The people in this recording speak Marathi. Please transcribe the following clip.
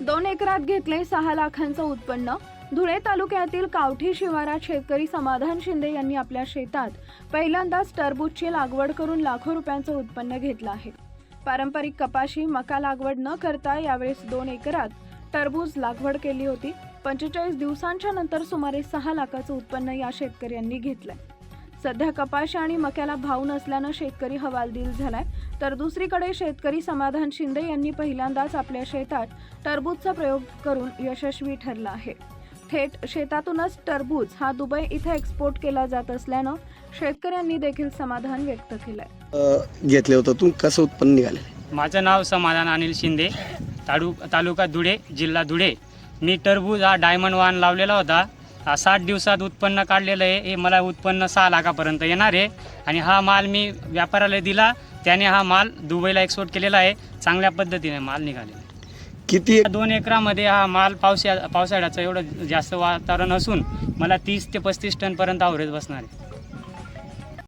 दोन एकरात घेतले सहा लाखांचं उत्पन्न. धुळे तालुक्यातील कावठी शिवारात शेतकरी समाधान शिंदे यांनी आपल्या शेतात पहिल्यांदाच टरबूजची लागवड करून लाखो रुपयांचं उत्पन्न घेतलं आहे. पारंपरिक कपाशी मका लागवड न करता यावेळेस दोन एकरात टरबूज लागवड केली होती. पंचेचाळीस दिवसांच्या नंतर सुमारे सहा लाखाचं उत्पन्न या शेतकऱ्यांनी घेतलंय. सध्या कपाशी आणि मक्याला भाव नसल्यानं शेतकरी हवालदिल झालाय. तर दुसरीकडे शेतकरी समाधान शिंदे यांनी पहिल्यांदाच आपल्या शेतात टरबूजचा प्रयोग करून यशस्वी ठरला आहे. थेट शेतातूनच टरबूज हा दुबई इथे एक्सपोर्ट केला जात असल्यानं शेतकऱ्यांनी देखील समाधान व्यक्त केलंय. घेतले होतं तू कसं उत्पन्न निघाले? माझं नाव समाधान अनिल शिंदे तालु तालुका धुळे जिल्हा धुळे. मी टरबूज हा डायमंड वाहन लावलेला होता. साठ दिवसात उत्पन्न काढलेलं आहे. हे मला उत्पन्न सहा लाखापर्यंत येणार आहे. आणि हा माल मी व्यापाऱ्याला दिला. त्याने हा माल दुबईला एक्सपोर्ट केलेला आहे. चांगल्या पद्धतीने माल निघालेला. किती दोन एकरामध्ये हा माल पावसा पावसाळ्याचं एवढं जास्त वातावरण असून मला तीस ते पस्तीस टनपर्यंत अवरेज बसणार आहे.